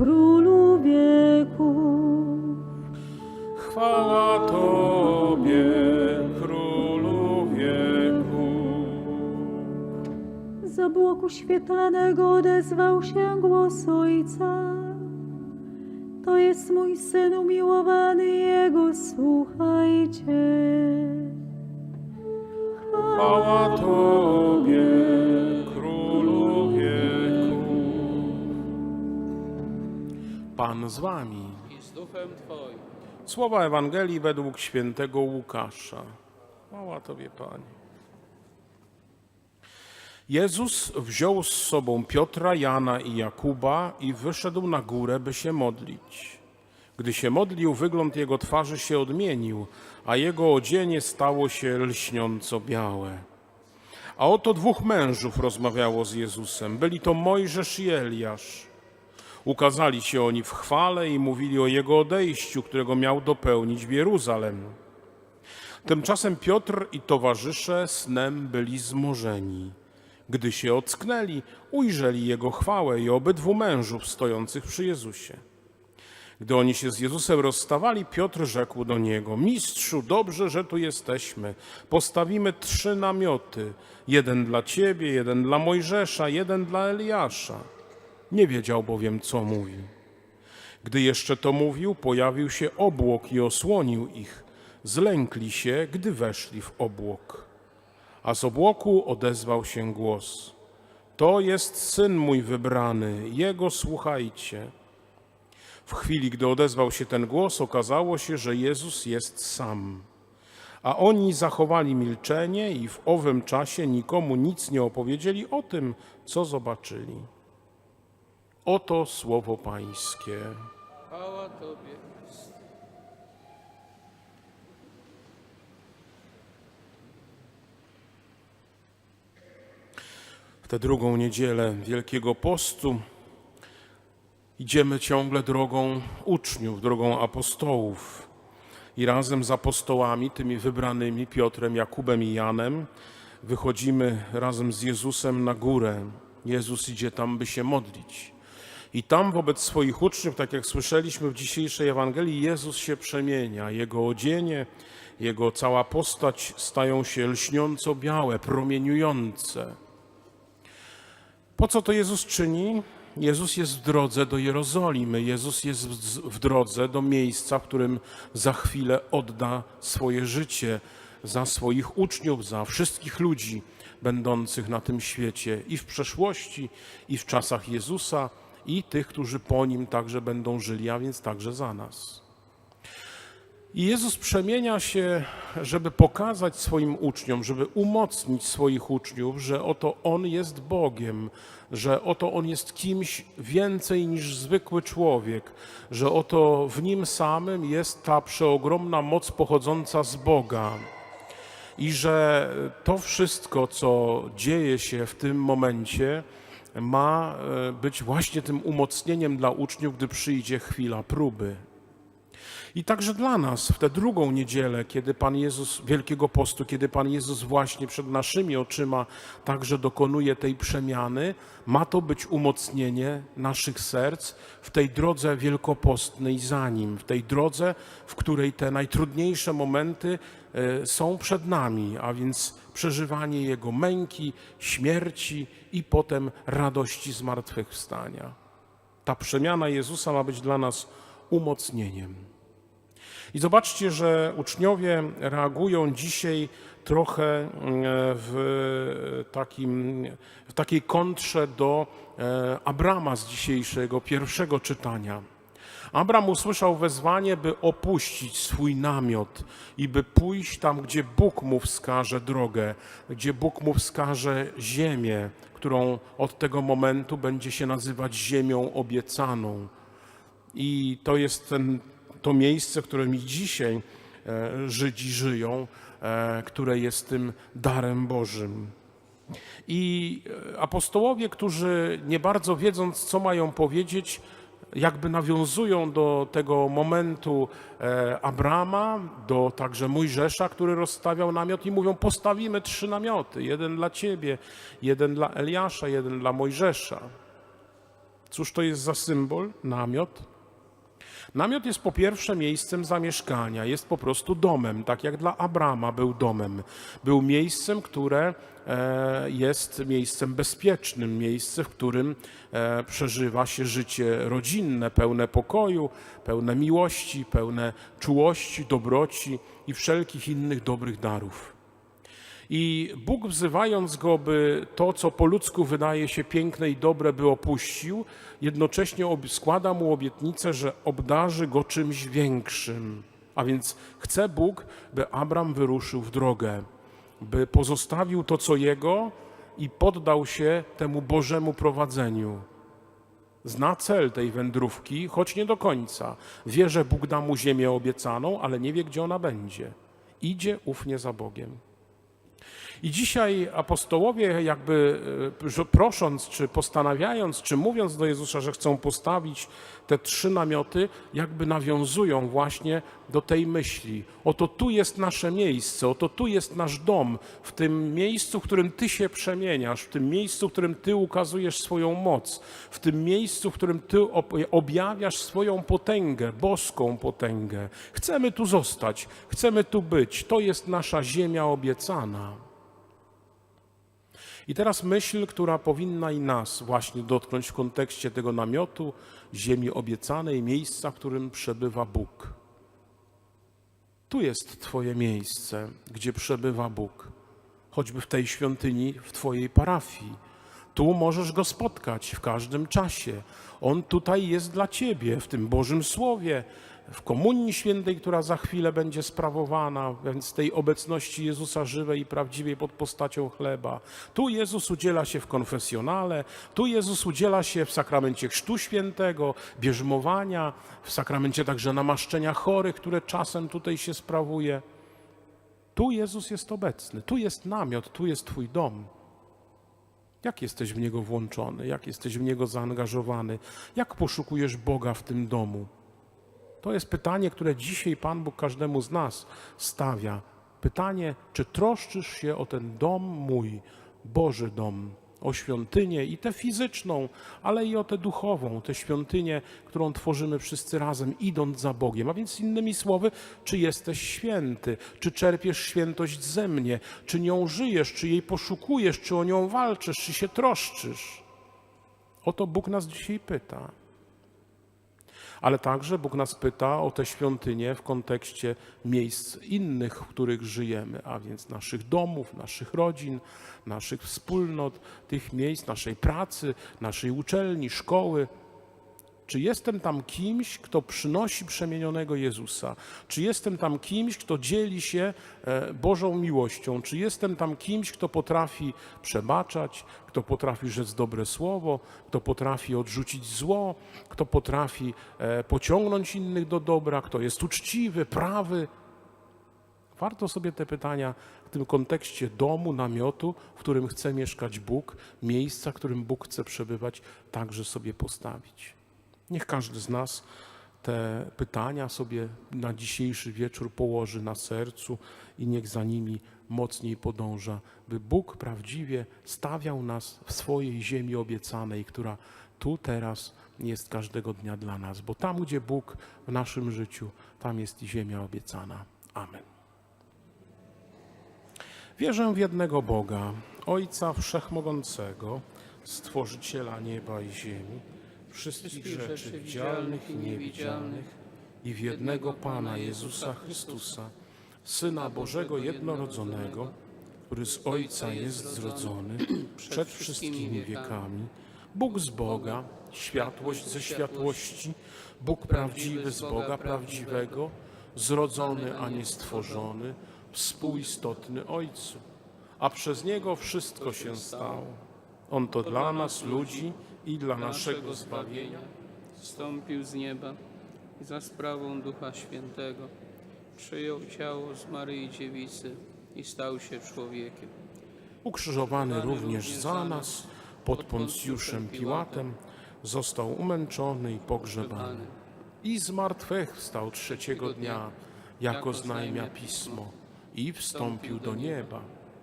Królu wieków. Chwała Tobie, Królu wieków. Z obłoku świetlanego odezwał się głos Ojca. To jest mój Syn umiłowany, Jego słuchajcie. Chwała Tobie, Pan z Wami. i z duchem Twoim. Słowa Ewangelii według świętego Łukasza. Chwała Tobie, Panie. Jezus wziął z sobą Piotra, Jana i Jakuba i wyszedł na górę, by się modlić. Gdy się modlił, wygląd jego twarzy się odmienił, a jego odzienie stało się lśniąco białe. A oto dwóch mężów rozmawiało z Jezusem. Byli to Mojżesz i Eliasz. Ukazali się oni w chwale i mówili o jego odejściu, którego miał dopełnić w Jeruzalem. Tymczasem Piotr i towarzysze snem byli zmorzeni. Gdy się ocknęli, ujrzeli jego chwałę i obydwu mężów stojących przy Jezusie. Gdy oni się z Jezusem rozstawali, Piotr rzekł do niego: Mistrzu, dobrze, że tu jesteśmy. Postawimy trzy namioty: jeden dla ciebie, jeden dla Mojżesza, jeden dla Eliasza. Nie wiedział bowiem, co mówi. Gdy jeszcze to mówił, pojawił się obłok i osłonił ich. Zlękli się, gdy weszli w obłok. A z obłoku odezwał się głos: To jest syn mój wybrany, jego słuchajcie. W chwili, gdy odezwał się ten głos, okazało się, że Jezus jest sam. A oni zachowali milczenie i w owym czasie nikomu nic nie opowiedzieli o tym, co zobaczyli. Oto słowo Pańskie. Chwała Tobie. W tę drugą niedzielę Wielkiego Postu idziemy ciągle drogą uczniów, drogą apostołów. I razem z apostołami, tymi wybranymi, Piotrem, Jakubem i Janem, wychodzimy razem z Jezusem na górę. Jezus idzie tam, by się modlić. I tam wobec swoich uczniów, tak jak słyszeliśmy w dzisiejszej Ewangelii, Jezus się przemienia. Jego odzienie, jego cała postać stają się lśniąco białe, promieniujące. Po co to Jezus czyni? Jezus jest w drodze do Jerozolimy. Jezus jest w- drodze do miejsca, w którym za chwilę odda swoje życie za swoich uczniów, za wszystkich ludzi będących na tym świecie i w przeszłości, i w czasach Jezusa, i tych, którzy po nim także będą żyli, a więc także za nas. I Jezus przemienia się, żeby pokazać swoim uczniom, żeby umocnić swoich uczniów, że oto On jest Bogiem, że oto On jest kimś więcej niż zwykły człowiek, że oto w Nim samym jest ta przeogromna moc pochodząca z Boga. I że to wszystko, co dzieje się w tym momencie, ma e, być właśnie tym umocnieniem dla uczniów, gdy przyjdzie chwila próby. I także dla nas w tę drugą niedzielę, kiedy Pan Jezus, Wielkiego Postu, kiedy Pan Jezus właśnie przed naszymi oczyma także dokonuje tej przemiany, ma to być umocnienie naszych serc w tej drodze wielkopostnej za Nim, w tej drodze, w której te najtrudniejsze momenty e, są przed nami, a więc przeżywanie Jego męki, śmierci i potem radości zmartwychwstania. Ta przemiana Jezusa ma być dla nas umocnieniem. I zobaczcie, że uczniowie reagują dzisiaj trochę mm, w, takim, w takiej kontrze do e, Abrama z dzisiejszego pierwszego czytania. Abram usłyszał wezwanie, by opuścić swój namiot i by pójść tam, gdzie Bóg mu wskaże drogę, gdzie Bóg mu wskaże ziemię, którą od tego momentu będzie się nazywać ziemią obiecaną. I to jest ten, to miejsce, w którym dzisiaj e, Żydzi żyją, e, które jest tym darem Bożym. I e, apostołowie, którzy nie bardzo wiedząc, co mają powiedzieć, jakby nawiązują do tego momentu e, Abrama, do także Mojżesza, który rozstawiał namiot i mówią: Postawimy trzy namioty: jeden dla ciebie, jeden dla Eliasza, jeden dla Mojżesza. Cóż to jest za symbol? Namiot. Namiot jest po pierwsze miejscem zamieszkania, jest po prostu domem, tak jak dla Abrama był domem. Był miejscem, które e, jest miejscem bezpiecznym, miejsce, w którym e, przeżywa się życie rodzinne, pełne pokoju, pełne miłości, pełne czułości, dobroci i wszelkich innych dobrych darów. I Bóg wzywając go, by to, co po ludzku wydaje się piękne i dobre, by opuścił, jednocześnie składa mu obietnicę, że obdarzy go czymś większym. A więc chce Bóg, by Abram wyruszył w drogę, by pozostawił to, co jego i poddał się temu Bożemu prowadzeniu. Zna cel tej wędrówki, choć nie do końca. Wie, że Bóg da mu ziemię obiecaną, ale nie wie, gdzie ona będzie. Idzie ufnie za Bogiem. I dzisiaj apostołowie, jakby e, prosząc, czy postanawiając, czy mówiąc do Jezusa, że chcą postawić te trzy namioty, jakby nawiązują właśnie do tej myśli. Oto tu jest nasze miejsce, oto tu jest nasz dom, w tym miejscu, w którym Ty się przemieniasz, w tym miejscu, w którym Ty ukazujesz swoją moc, w tym miejscu, w którym Ty ob- objawiasz swoją potęgę, boską potęgę. Chcemy tu zostać, chcemy tu być. To jest nasza ziemia obiecana. I teraz myśl, która powinna i nas właśnie dotknąć w kontekście tego namiotu, ziemi obiecanej, miejsca, w którym przebywa Bóg. Tu jest Twoje miejsce, gdzie przebywa Bóg, choćby w tej świątyni, w Twojej parafii. Tu możesz go spotkać w każdym czasie. On tutaj jest dla Ciebie, w tym Bożym Słowie, w Komunii Świętej, która za chwilę będzie sprawowana, więc tej obecności Jezusa żywej i prawdziwej pod postacią chleba. Tu Jezus udziela się w konfesjonale, tu Jezus udziela się w sakramencie Chrztu Świętego, bierzmowania, w sakramencie także namaszczenia chorych, które czasem tutaj się sprawuje. Tu Jezus jest obecny, tu jest namiot, tu jest Twój dom. Jak jesteś w niego włączony, jak jesteś w niego zaangażowany, jak poszukujesz Boga w tym domu? To jest pytanie, które dzisiaj Pan Bóg każdemu z nas stawia. Pytanie, czy troszczysz się o ten dom mój, Boży dom, o świątynię i tę fizyczną, ale i o tę duchową, tę świątynię, którą tworzymy wszyscy razem, idąc za Bogiem. A więc innymi słowy, czy jesteś święty, czy czerpiesz świętość ze mnie, czy nią żyjesz, czy jej poszukujesz, czy o nią walczysz, czy się troszczysz. O to Bóg nas dzisiaj pyta. Ale także Bóg nas pyta o te świątynie w kontekście miejsc innych, w których żyjemy, a więc naszych domów, naszych rodzin, naszych wspólnot, tych miejsc, naszej pracy, naszej uczelni, szkoły. Czy jestem tam kimś, kto przynosi przemienionego Jezusa? Czy jestem tam kimś, kto dzieli się e, Bożą miłością? Czy jestem tam kimś, kto potrafi przebaczać, kto potrafi rzec dobre słowo, kto potrafi odrzucić zło, kto potrafi e, pociągnąć innych do dobra, kto jest uczciwy, prawy? Warto sobie te pytania w tym kontekście domu, namiotu, w którym chce mieszkać Bóg, miejsca, w którym Bóg chce przebywać, także sobie postawić. Niech każdy z nas te pytania sobie na dzisiejszy wieczór położy na sercu i niech za nimi mocniej podąża, by Bóg prawdziwie stawiał nas w swojej ziemi obiecanej, która tu teraz jest każdego dnia dla nas, bo tam, gdzie Bóg w naszym życiu, tam jest ziemia obiecana. Amen. Wierzę w jednego Boga, Ojca Wszechmogącego, Stworzyciela nieba i ziemi, wszystkich rzeczy widzialnych i niewidzialnych, i w jednego Pana Jezusa Chrystusa, Syna Bożego jednorodzonego, który z Ojca jest zrodzony przed wszystkimi wiekami, Bóg z Boga, światłość ze światłości, Bóg prawdziwy z Boga prawdziwego, zrodzony, a nie stworzony, współistotny Ojcu, a przez Niego wszystko się stało. On to dla nas, ludzi i dla naszego zbawienia, Wstąpił z nieba i za sprawą Ducha Świętego przyjął ciało z Maryi Dziewicy i stał się człowiekiem. ukrzyżowany również za nas pod Poncjuszem Piłatem, został umęczony i pogrzebany. I zmartwychwstał trzeciego dnia, jako znajmia pismo, i wstąpił do nieba.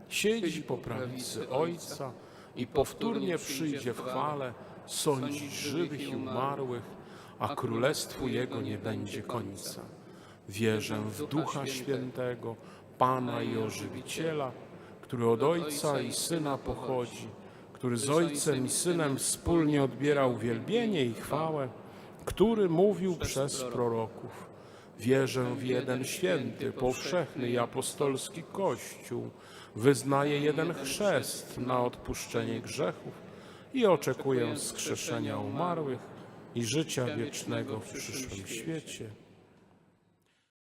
Siedzi po prawicy Ojca i powtórnie przyjdzie w chwale sądzić żywych i umarłych, a królestwu Jego nie będzie końca. Wierzę w Ducha Świętego, Pana i Ożywiciela, który od Ojca i Syna pochodzi, który z Ojcem i Synem wspólnie odbierał wielbienie i chwałę, który mówił przez proroków. Wierzę w jeden święty, powszechny i apostolski Kościół, wyznaję jeden chrzest na odpuszczenie grzechów i oczekuję skrzeszenia umarłych i życia wiecznego w przyszłym świecie.